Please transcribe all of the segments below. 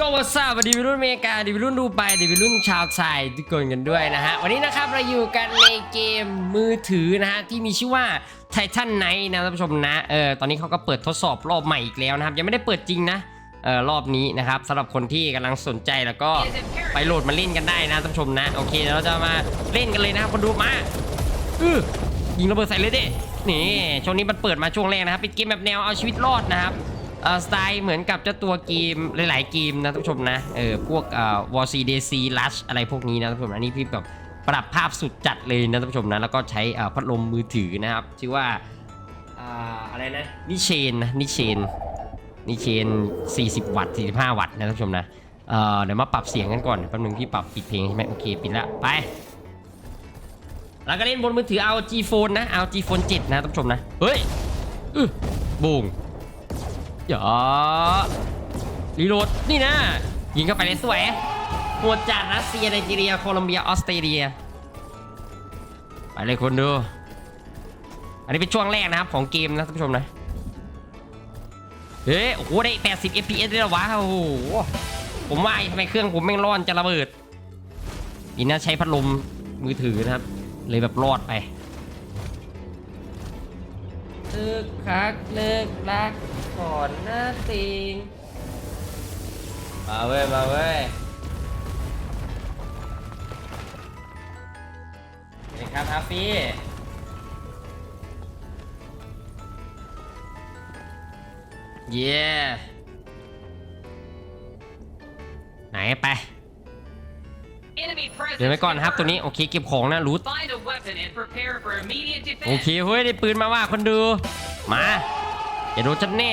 โจวซาสวัสดีวัยรุ่นอเมริกาดีวัยรุ่นดูไบดีวัยรุ่นชาวไทยทุกคนกันด้วยนะฮะ วันนี้นะครับเราอยู่กันในเกมมือถือนะฮะ ที่มีชื่อว่า Titan Knight นะท่านผู้ชมนะ เออตอนนี้เขาก็เปิดทดสอบรอบใหม่อีกแล้วนะครับ ยังไม่ได้เปิดจริงนะเออรอบนี้นะครับสำหรับคนที่กำลังสนใจแล้วก็ไปโหลดมาเล่นกันได้นะท่านผู้ชมนะ โอเคเดี๋ยวเราจะมาเล่นกันเลยนะครับคนดูมาอื้อยิงระเบิดใส่เลยดินี่ช่วงนี้มันเปิดมาช่วงแรกนะครับเป็นเกมแบบแนวเอาชีวิตรอดนะครับ เอ่อสไตล์เหมือนกับเจ้าตัวเกมหลาย ๆ เกมนะท่านผู้ชมนะเออพวกเอ่อวอร์ซีเดซีลัชอะไรพวกนี้นะท่านผู้ชมนะนี่พี่แบบปรับภาพสุดจัดเลยนะท่านผู้ชมนะแล้วก็ใช้เอ่อพัดลมมือถือนะครับชื่อว่าอ่าอะไรนะนิเชนนะนิเชนนิเชน 40 วัตต์45 วัตต์นะท่านผู้ชมนะเอ่อเดี๋ยวมาปรับเสียงกันก่อนแป๊บนึงพี่ปรับปิดเพลงใช่ไหมโอเคปิดละไปแล้วก็เล่นบนมือถือเอา G Phone นะเอา G Phone 7 นะท่านผู้ชมนะเฮ้ยอื้อบุง อย่ารีโหลดนี่นะยิงเข้าไปเลยสวยหวดจากรัสเซียไนจีเรียโคลอมเบียออสเตรเลีย ไปเลยคนดู อันนี้เป็นช่วงแรกนะครับของเกมนะท่านผู้ชมนะเฮ้ยโอ้โหได้ 80 fps เลยเหรอวะโอ้โหผมว่าทำไมเครื่องผมแม่งร้อนจะระเบิดนี่นะใช้พัดลมมือถือนะครับ เลยแบบรอดไป เลิกคักเลิกรักก่อนหน้าติงมาเว้ยมาเว้ยสวัสดีครับฮาฟี่เย้ไหนไป เดี๋ยวไปก่อนนะครับตัวนี้ โอเคเก็บของนะรูท โอเคเฮ้ยได้ปืนมาว่าคนดู มา เดี๋ยวโดนจัดแน่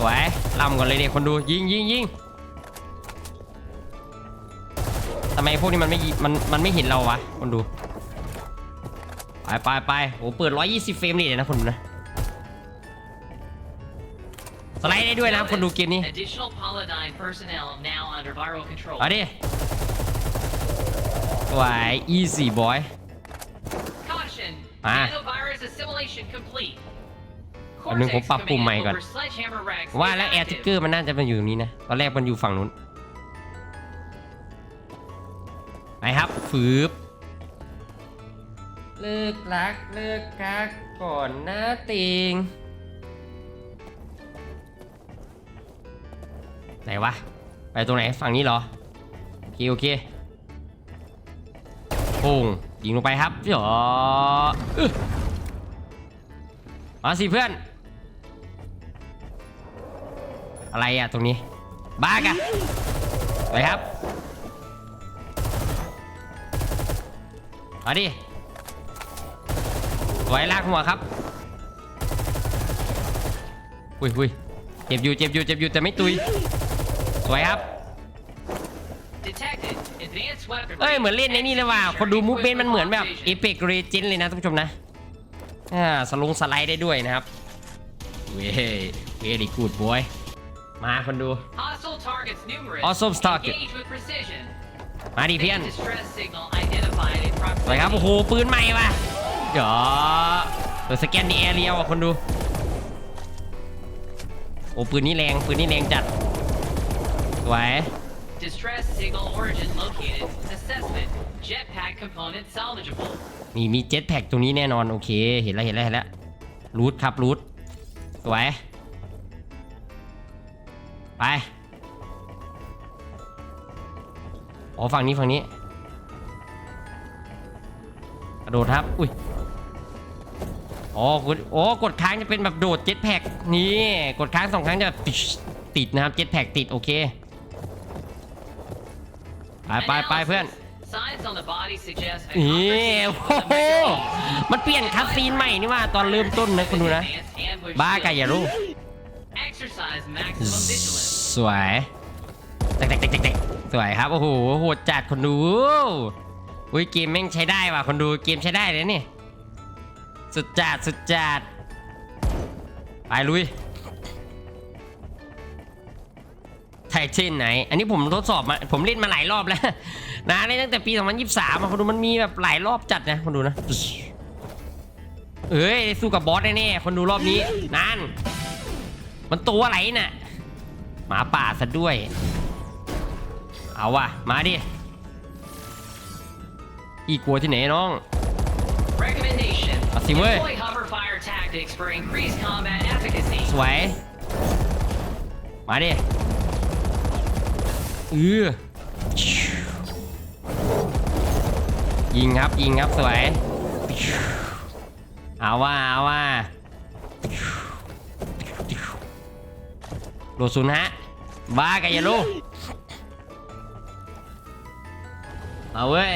สวยล่ำก่อนเลยเนี่ยคนดูยิงยิงยิงทำไมพวกนี้มันไม่ยิมันมันไม่เห็นเราวะคนดูไปไปไปโอ้เปิด 120 เฟรมนี่เลยนะคนดูนะสไลด์ได้ด้วยนะครับคนดูเกมนี้ Additional Paladine personnel now under viral control. เอาดิสวย easy boy Caution! Ah. อันนึงผมปรับปุ่มใหม่ก่อน ว่าแล้วแอร์ทิกเกอร์มันน่าจะมาอยู่ตรงนี้นะ ตอนแรกมันอยู่ฝั่งนู้น ไปครับฟืบเลิกรักเลิกกักก่อนหน้าติงไหนวะ ไปตรงไหนฝั่งนี้เหรอ โอเค โอเคปุ้งยิงลงไปครับเดี๋ยวอึ๊ะมาสิเพื่อน อะไรอะตรงนี้ บ้ากะไปครับมาดิสวยลากหัวครับ อุ้ยอุ้ยเจ็บอยู่เจ็บอยู่เจ็บอยู่แต่ไม่ตุย สวยครับ Detected. Advanced weapon เอ้ยเหมือนเล่นในนี่เลยว่ะคนดูมูฟเมนต์มันเหมือนแบบเอเ c กเรเจนเลยนะท่านผู้ชมนะ อ่าสลงสไลด์ได้ด้วยนะครับ เว้ยเวลี่กูดบอย มาคนดู Hostile targets numerous. Awesome target. Engage with precision. มาดิเพื่อน Distress signal identified in สวยครับโอ้ proximity. โหปืนใหม่ว่ะเดี๋ยวเปิดสแกนดีแอเรียว่ะคนดูโอ้ปืนนี้แรงปืนนี้แรงจัดสวย Distress signal origin located. Assessment. Jetpack component salvageable. มีมีเจ็ตแพ็กตรงนี้แน่นอน โอเค เห็นแล้วเห็นแล้วเห็นแล้วรูทครับรูทสวย ไปอ๋อฝั่งนี้ฝั่งนี้ กระโดดครับ อุ้ยอ๋อกดอ๋อกดค้างจะเป็นแบบโดดเจ็ตแพ็กนี่กดค้างสองครั้งจะแบบติดติดนะครับเจ็ตแพ็กติดโอเค ไปไปไปเพื่อน Analysis. Signs on the body suggest a นี่ conversation โอ้ with โห a mechanism. มันเปลี่ยนคัสซีนใหม่นี่ว่าตอนเริ่มต้นนะคุณดูนะ Advanced ambush บ้ากะอย่ารู้ สวยแตกแตกแตกแตกแตกสวยครับ โอ้โหโหดจัดคนดูอุ้ยเกมแม่งใช้ได้ว่ะคนดูเกมใช้ได้เลยนี่ สุดจัดสุดจัดไปลุยไทเทนไหน อันนี้ผมทดสอบมา ผมเล่นมาหลายรอบแล้ว นะเล่นตั้งแต่ปี 2023มาคนดูมันมีแบบหลายรอบจัดนะคนดูนะ เอ้ย สู้กับบอสแน่ๆคนดูรอบนี้ นั่น มันตัวอะไรน่ะ หมาป่าซะด้วย เอาว่ะ มาดิ อีกลัวที่ไหนน้อง Recommendation. Ah, sí, güey. Employ hover fire tactics for increased combat efficacy. สวย มาดิเออยิงครับยิงครับสวย เอาว่าเอาว่าโดดศูนย์ฮะ บ้ากันอย่าลูกเอาเว้ย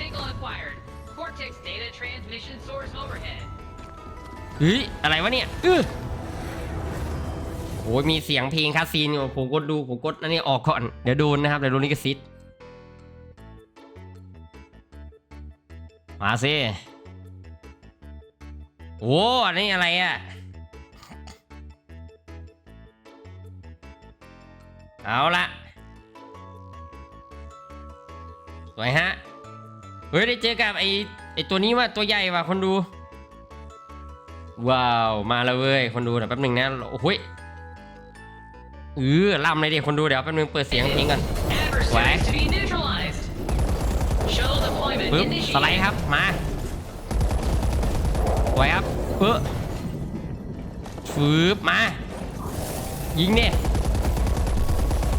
Signal acquired. Cortex data transmission source overhead. เฮ้ยอะไรวะเนี่ยเออโอ้ยมีเสียงเพลงคาซีนอยู่ผมกดดูผมกดอันนี้ออกก่อน เดี๋ยวโดนนะครับเดี๋ยวโดนลิขสิทธิ์มาสิโอ้อันนี้อะไรอะ เอาละสวยฮะ เฮ้ยได้เจอกับไอไอตัวนี้ว่าตัวใหญ่ว่ะคนดู ว้าวมาแล้วเว้ยคนดูเดี๋ยวแป๊บหนึ่งนะโอ้โหยเออล่ำเลยดิคนดูเดี๋ยวแป๊บหนึงเปิดเสียงเพลงก่อน Adversaries to be neutralized. Shuttle deployment ปึ๊บสไลด์ครับมาสวยครับเพื่อฟืบมา ยิงเนี่ย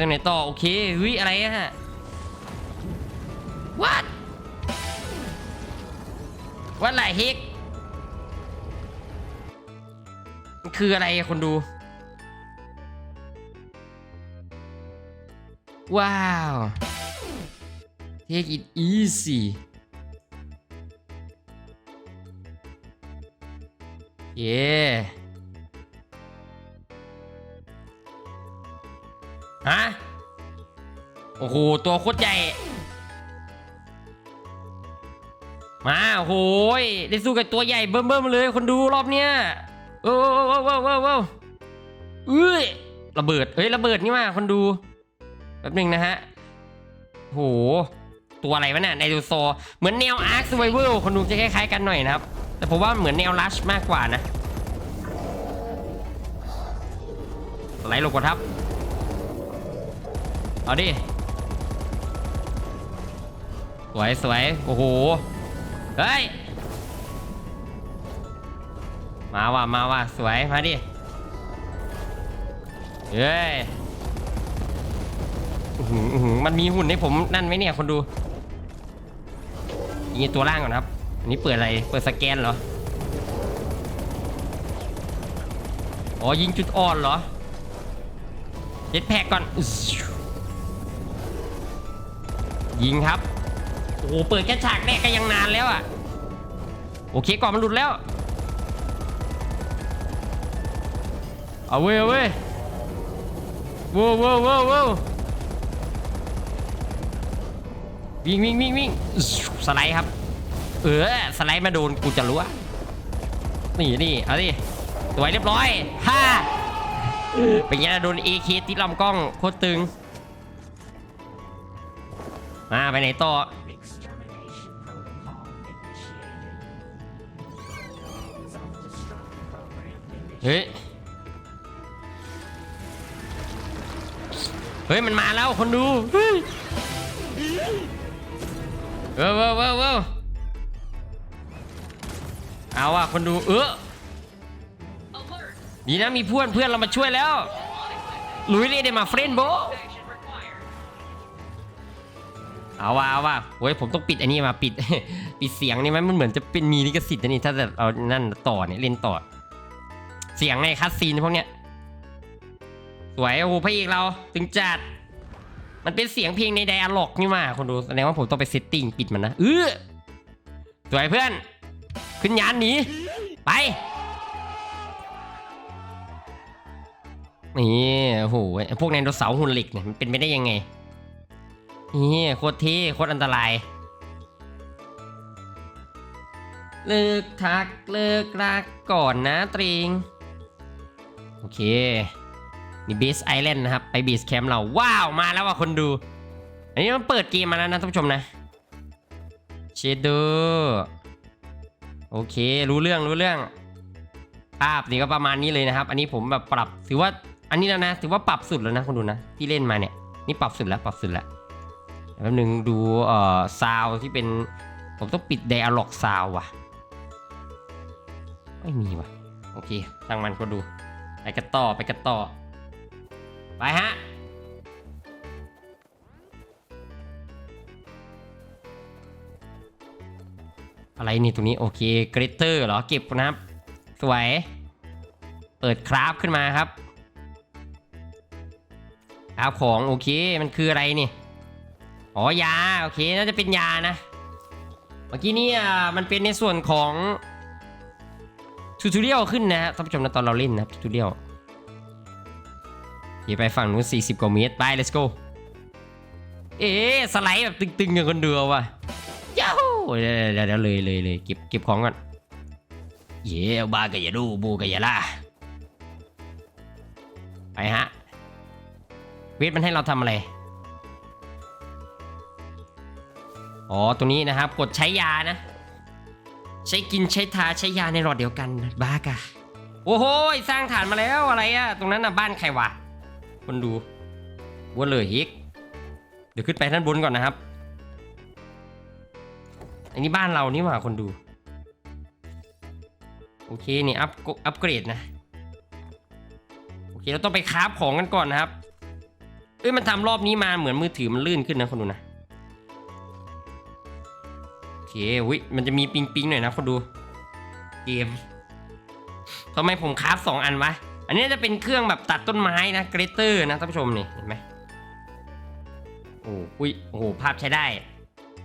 ต้องไปตรงไหนต่อ โอเคเฮ้ยอะไรอะฮะ what ว่าไรเฮกมันคืออะไรคนดู ว้าว take it easy เย้ อ้โหตัวโคตรใหญ่ มาโอ้โหยได้สู้กับตัวใหญ่เบิ่มๆเลยคนดูรอบเนี้ยโอ้โอ้โอ้โอ้โอ้โอ้เอ้ยระเบิดเฮ้ยระเบิดนี่ว่าคนดูแป๊บหนึงนะฮะโหตัวอะไรวะเนี่ยไดโนเสาร์เหมือนแนวอาร์คสไวเวลคนดูจะคล้ายๆกันหน่อยนะครับ แต่ผมว่าเหมือนแนวลัชมากกว่านะไหลลงก่อนครับ เอาดิ วยสวยโอ้โห เฮ้ย มาว่ะมาว่ะสวย มาดิ เฮ้ยหืออื้อหือมันมีหุ่นให้ผมนั่นไหมเนี่ยคนดูยิงตัวล่างก่อนครับ อันนี้เปิดอะไร เปิดสแกนเหรอ อ๋อยิงจุดอ่อนเหรอเจ็ตแพกก่อน ยิงครับ อ้โหเปิดแค่ฉากแรกก็ยังนานแล้วอะโอเคก่อนมันหลุดแล้วเอาเว้ยเอาเว้ยว้าวว้าวว้าววิ่งวิ่งวิ่งวิ่งสไลด์ครับ เออสไลด์มาโดนกูจะรู้อะนี่นี่เอาดิสวยเรียบร้อยฮ่าเป็นไงล่ะโดนเอเคติดลำกล้องโคตรตึงมาไปไหนต่อ เฮ้ย เฮ้ย มันมาแล้วคนดู เฮ้ยเว้าวว้าวว้าวว้าเอาว่ะคนดูเออดีนะมีเพื่อนเพื่อนเรามาช่วยแล้ว ลุยเลยเดมาเฟรนโบเอาว่าเอาว่าโอ้ยผมต้องปิดอันนี้มาปิด ปิดเสียงนี่ไหมมันเหมือนจะเป็นมีลิขสิทธิ์นะนี่ถ้าจะเอานั่นต่อเนี่ยเล่นต่อ เสียงในคัสซีนพวกเนี้ย สวย โอ้โหพระเอกเราถึงจัด มันเป็นเสียงเพลงในไดอะล็อกนี่มาคนดูแสดงว่าผมต้องไปเซตติ้งปิดมันนะเออสวยเพื่อน ขึ้นยานหนีไปนี่โอ้โหพวกไดโนเสาร์หุ่นเหล็กเนี่ยมันเป็นไปได้ยังไงนี่โคตรเท่โคตรอันตรายเลิกทักเลิกรักก่อนนะตริง โอเค นี่เบสไอแลนด์นะครับ ไปเบสแคมป์เรา ว้าว มาแล้วว่ะคนดู อันนี้มันเปิดเกมมาแล้วนะท่านผู้ชมนะเชดเดอร์โอเค รู้เรื่องรู้เรื่อง ภาพนี่ก็ประมาณนี้เลยนะครับ อันนี้ผมแบบปรับถือว่าอันนี้แล้วนะถือว่าปรับสุดแล้วนะคนดูนะที่เล่นมาเนี่ยนี่ปรับสุดแล้วปรับสุดแล้วแป๊บนึงดูเอ่อซาวที่เป็นผมต้องปิด Dialog Sound ว่ะ ไม่มีว่ะ โอเคทางมันก็ดู ไปกันต่อไปกันต่อ ไปฮะอะไรนี่ตรงนี้โอเคกริตเตอร์เหรอเก็บนะครับ สวย เปิดคราฟขึ้นมาครับคราฟของโอเคมันคืออะไรนี่อ๋อยาโอเคน่าจะเป็นยานะ เมื่อกี้นี่มันเป็นในส่วนของ ทูทูเรียลขึ้นนะฮะท่านผู้ชมนะตอนเราเล่นนะครับทูทูเรียลเดี๋ยวไปฝั่งนู้น40 กว่าเมตร ไป let's go เอ๊ะสไลด์แบบตึงๆกับคนเดือว่ะย้าวเดี๋ยวเดี๋ยวเดี๋ยวเลยเลยเลยเก็บเก็บของก่อน เย่บากะอย่าดูบูกะอย่าล่าไปฮะ เวทมันให้เราทำอะไร อ๋อ ตรงนี้นะครับ กดใช้ยานะ ใช้กินใช้ทาใช้ยาในหลอดเดียวกันบ้ากะโอ้โหสร้างฐานมาแล้วอะไรอะตรงนั้นน่ะบ้านใครวะคนดูว่าเลยฮิกเดี๋ยวขึ้นไปด้านบนก่อนนะครับ อันนี้บ้านเรานี่หว่าคนดู โอเคนี่อัพอัพเกรดนะโอเคเราต้องไปคราฟของกันก่อนนะครับเอ้ยมันทำรอบนี้มาเหมือนมือถือมันลื่นขึ้นนะคนดูนะ อเควิมันจะมีปิงปิงหน่อยนะคนดู เกมทำไมผมคราฟสองอันวะ อันนี้จะเป็นเครื่องแบบตัดต้นไม้นะเกรเตอร์นะท่านผู้ชมนี่เห็นไหมโอ้อุ้ยโอ้โหภาพใช้ได้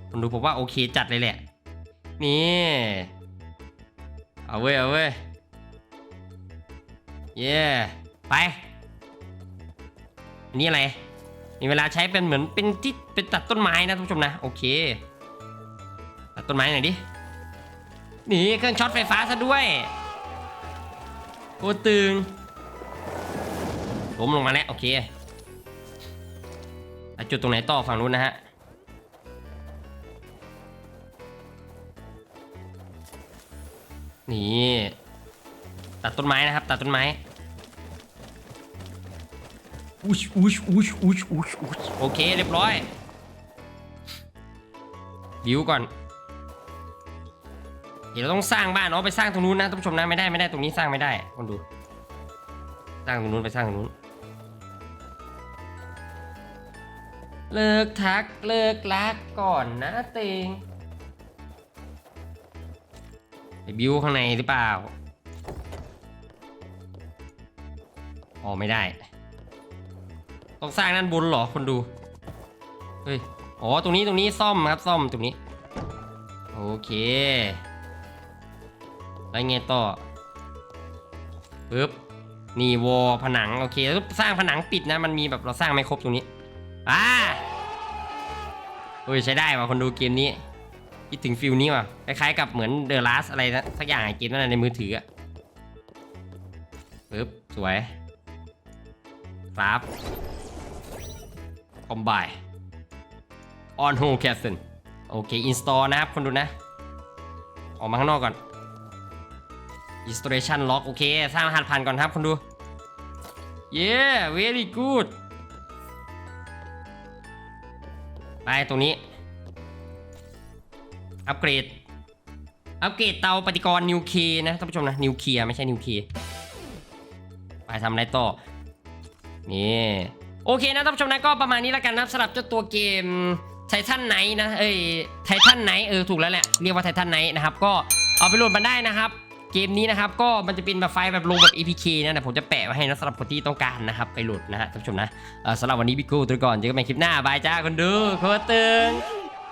คนดูผมว่าโอเคจัดเลยแหละ นี่ เอาเว้ยเอาเว้ยเย่ไปอันนี้อะไรมีเวลาใช้เป็นเหมือนเป็นที่เป็นตัดต้นไม้นะท่านผู้ชมนะ โอเค ตัดต้นไม้หน่อยดินี่เครื่องช็อตไฟฟ้าซะด้วยโคตรตึงล้มลงมาแล้วโอเคอะจุดตรงไหนต่อฝั่งนู้นนะฮะนี่ตัดต้นไม้นะครับ ตัดต้นไม้อุชอุชอุชอุชอุชอุชโอเคเรียบร้อยบิวก่อน เดี๋ยวเราต้องสร้างบ้านเนาะไปสร้างตรงนู้นนะท่านผู้ชมนะไม่ได้ไม่ได้ตรงนี้สร้างไม่ได้คนดู สร้างตรงนู้นไปสร้างตรงนู้น เลิกทักเลิกรักก่อนนะเตงไปบิวข้างในหรือเปล่าอ๋อไม่ได้ ต้องสร้างด้านบนเหรอคนดู เฮ้ย อ๋อ ตรงนี้ตรงนี้ซ่อมครับซ่อมตรงนี้ โอเค แล้วไงต่อปึ๊บนี่วอลผนังโอเคแล้วสร้างผนังปิดนะ มันมีแบบเราสร้างไม่ครบตรงนี้อ่าเฮ้ยใช้ได้ว่ะคนดูเกมนี้คิดถึงฟิลนี้ว่ะคล้ายๆกับเหมือนเดอะลาสอะไรนะสักอย่างไอเกมนั่นในมือถืออะปึ๊บสวยครับคอมไบออนโฮแคสเซนโอเคอินสตอลนะครับคนดูนะ ออกมาข้างนอกก่อน installation lock โอเค สร้างรหัสผ่านก่อนครับคนดู yeah very good ไปตรงนี้ อัปเกรด อัปเกรดเตาปฏิกรณ์นิวเคลีย์นะท่านผู้ชมนะ นิวเคลียร์ไม่ใช่นิวเคลียร์ไปทำอะไรต่อ นี่โอเคนะท่านผู้ชมนะก็ประมาณนี้แล้วกันนะสำหรับเจ้าตัวเกมไททันไนท์นะเอ้ยไททันไนท์เออถูกแล้วแหละเรียกว่าไททันไนท์นะครับก็เอาไปโหลดมาได้นะครับ เกมนี้นะครับก็มันจะเป็นแบบไฟล์แบบลงแบบ APK นะแต่ผมจะแปะไว้ให้นะสำหรับคนที่ต้องการนะครับไปโหลดนะฮะท่านผู้ชมนะสำหรับวันนี้พี่กูตัวก่อนเจอกันใหม่คลิปหน้าบายจ้าคนดูโคตรตึง